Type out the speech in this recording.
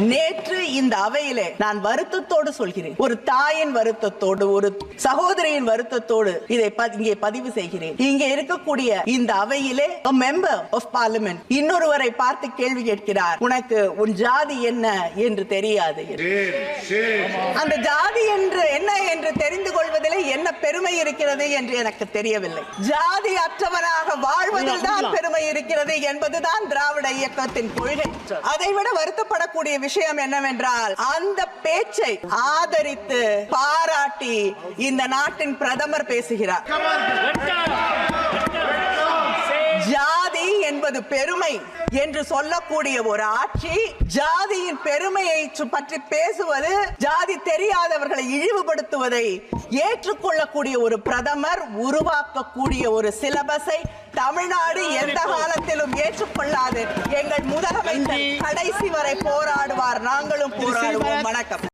நேற்று இந்த அவையிலே நான் வருத்தத்தோடு சொல்கிறேன். ஒரு தாயின் வருத்தத்தோடு ஒரு சகோதரியின் வருத்தத்தோடு இதை இங்கே பதிவு செய்கிறேன். இங்கே இருக்கக்கூடிய இந்த அவையிலே மெம்பர் ஆஃப் பார்லிமெண்ட் இன்னொருவரை பார்த்து கேள்வி கேட்கிறார். உனக்கு உன் ஜாதி என்ன என்று தெரியாது. அந்த ஜாதி என்று என்ன என்று தெரிந்து பெருமை இருக்கிறது என்று எனக்கு தெரியவில்லை. ஜாதி அற்றவனாக வாழ்வதில் தான் பெருமை இருக்கிறது என்பதுதான் திராவிட இயக்கத்தின் கொள்கை. அதைவிட வருத்தப்படக்கூடிய விஷயம் என்னவென்றால் அந்த பேச்சை ஆதரித்து பாராட்டி இந்த நாட்டின் பிரதமர் பேசுகிறார். ஜாதி என்பது பெருமை என்று சொல்லக்கூடிய ஒரு ஆட்சி ஜாதியின் பற்றி பேசுவது ஜாதி தெரியாதவர்களை இழிவுபடுத்துவதை ஏற்றுக்கொள்ளக்கூடிய ஒரு பிரதமர் உருவாக்கக்கூடிய ஒரு சிலபஸை தமிழ்நாடு எந்த காலத்திலும் ஏற்றுக்கொள்ளாது. எங்கள் முதலமைச்சர் கடைசி வரை போராடுவார். நாங்களும் போராடுவோம்.